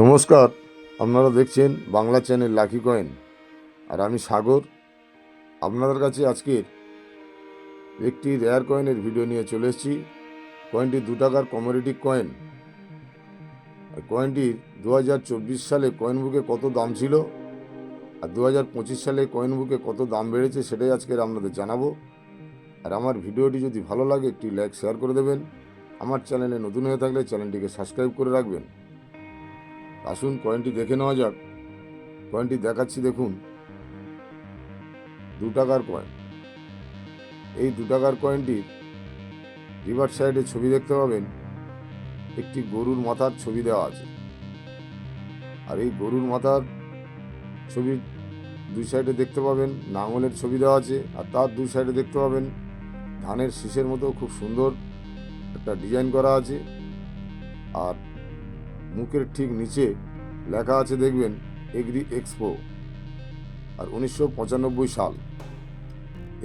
নমস্কার, আপনারা দেখছেন বাংলা চ্যানেল লাকি কয়েন। আর আমি সাগর। আপনাদের কাছে আজকের একটি রেয়ার কয়েনের ভিডিও নিয়ে চলে এসেছি। কয়েনটি দু টাকার কমোডিটি কয়েন আর কয়েনটির দু সালে কয়েন বুকে কত দাম ছিল? আর দু হাজার পঁচিশ সালে কয়েন বুকে কত দাম বেড়েছে সেটাই আজকের আপনাদের জানাব। আর আমার ভিডিওটি যদি ভালো লাগে একটি লাইক শেয়ার করে দেবেন। আমার চ্যানেলে নতুন হয়ে থাকলে চ্যানেলটিকে সাবস্ক্রাইব করে রাখবেন। আসুন কয়েনটি দেখে নেওয়া যাক। কয়েনটি দেখাচ্ছি, দেখুন। দু টাকার কয়েন এই দু টাকার কয়েনটির রিভার সাইডে ছবি দেখতে পাবেন, একটি গরুর মাথার ছবি দেওয়া আছে। আর এই গরুর মাথার ছবির দুই সাইডে দেখতে পাবেন, নাঙলের ছবি দেওয়া আছে, আর তার দুই সাইডে দেখতে পাবেন, ধানের শীষের মতো খুব সুন্দর একটা ডিজাইন করা আছে। আর মুখের ঠিক নিচে লেখা আছে দেখবেন, এগ্রি এক্সপো। আর উনিশশো পঁচানব্বই সাল।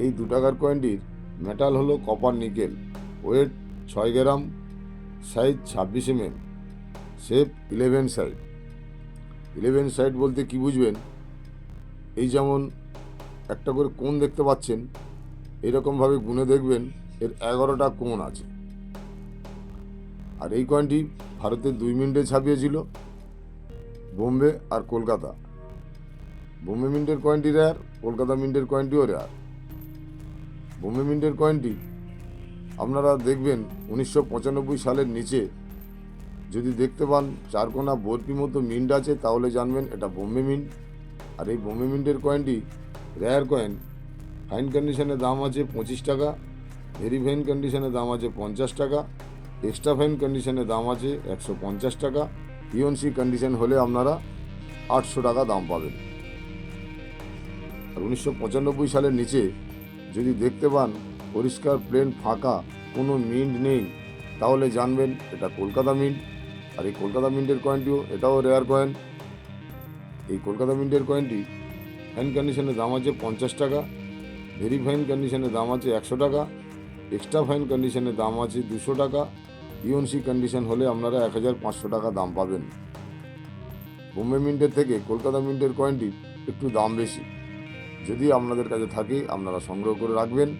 এই দু টাকার কয়েনটির মেটাল হলো কপার নিকেল, ওয়েট ছয় গ্রাম, সাইজ ছাব্বিশ M M shape eleven side. Eleven side বলতে কি বুঝবেন? এই যেমন একটা করে কোণ দেখতে পাচ্ছেন, এরকমভাবে গুনে দেখবেন এর এগারোটা কোণ আছে। আর এই কয়েনটি ভারতের দুই মিনিটে ছাপিয়েছিল। বোম্বে আর কলকাতা। বোম্বে মিন্টের কয়েনটি রেয়ার, কলকাতা মিন্টের কয়েনটিও রেয়ার। বোম্বে মিন্টের কয়েনটি আপনারা দেখবেন উনিশশো পঁচানব্বই সালের নিচে। যদি দেখতে পান চারকোনা বরফি মতো মিন্ট আছে, তাহলে জানবেন এটা বোম্বে মিন্ট। আর এই বোম্বে মিন্টের কয়েনটি রেয়ার কয়েন, ফাইন কন্ডিশনের দাম আছে পঁচিশ টাকা, ভেরি ফাইন কন্ডিশনের দাম আছে পঞ্চাশ টাকা। এক্সট্রা ফাইন কন্ডিশনে দাম আছে একশো পঞ্চাশ টাকা। পিওনসি কন্ডিশন হলে আপনারা আটশো টাকা দাম পাবেন। আর উনিশশো পঁচানব্বই সালের নিচে যদি দেখতে পান পরিষ্কার প্লেন ফাঁকা, কোনো মিন্ট নেই, তাহলে জানবেন এটা কলকাতা মিন্ট আর এই কলকাতা মিন্টের কয়েনটিও এটাও রেয়ার কয়েন এই কলকাতা মিন্টের কয়েনটি ফাইন কন্ডিশনের দাম আছে পঞ্চাশ টাকা ভেরি ফাইন কন্ডিশনের দাম আছে একশো টাকা এক্সট্রা ফাইন কন্ডিশনের দাম আছে দুশো টাকা। ইউএনসি কন্ডিশন হলে আপনারা এক হাজার পাঁচশো টাকা দাম পাবেন। বোম্বে মিন্টের থেকে কলকাতা মিন্টের কয়েনটি একটু দাম বেশি। যদি আপনাদের কাছে থাকে, আপনারা সংগ্রহ করে রাখবেন।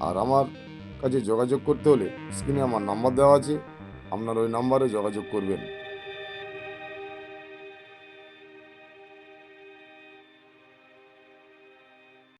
আর আমার কাছে যোগাযোগ করতে হলে স্ক্রিনে আমার নাম্বার দেওয়া আছে। আপনারা ওই নাম্বারে যোগাযোগ করবেন।